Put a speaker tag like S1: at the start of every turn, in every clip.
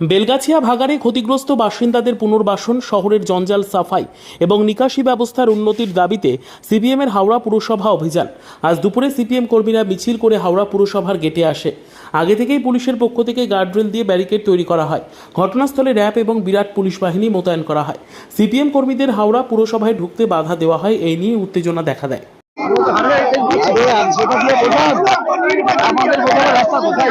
S1: বেলগাছিয়া ভাগাড়ে ক্ষতিগ্রস্ত বাসিন্দাদের পুনর্বাসন শহরের জঞ্জাল সাফাই এবং নিকাশি ব্যবস্থার উন্নতির দাবিতে সিপিএমের হাওড়া পুরসভা অভিযান। আজ দুপুরে সিপিএম কর্মীরা মিছিল করে হাওড়া পুরসভার গেটে আসে। আগে থেকেই পুলিশের পক্ষ থেকে গার্ডরেল দিয়ে ব্যারিকেড তৈরি করা হয়। ঘটনাস্থলে র্যাব এবং বিরাট পুলিশ বাহিনী মোতায়েন করা হয়। সিপিএম কর্মীদের হাওড়া পুরসভায় ঢুকতে বাধা দেওয়া হয়, এই নিয়ে উত্তেজনা দেখা দেয়।
S2: আমাদের রাস্তা কোথায়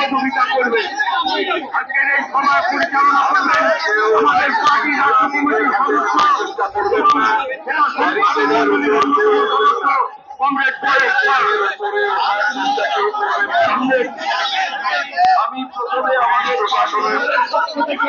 S3: সহযোগিতা করবেন আজকের এই সভা পরিচালনা করবেন আমাদের পার্টি রাজ্য কমিটির সদস্য আমি প্রথমে আমাদের পক্ষ থেকে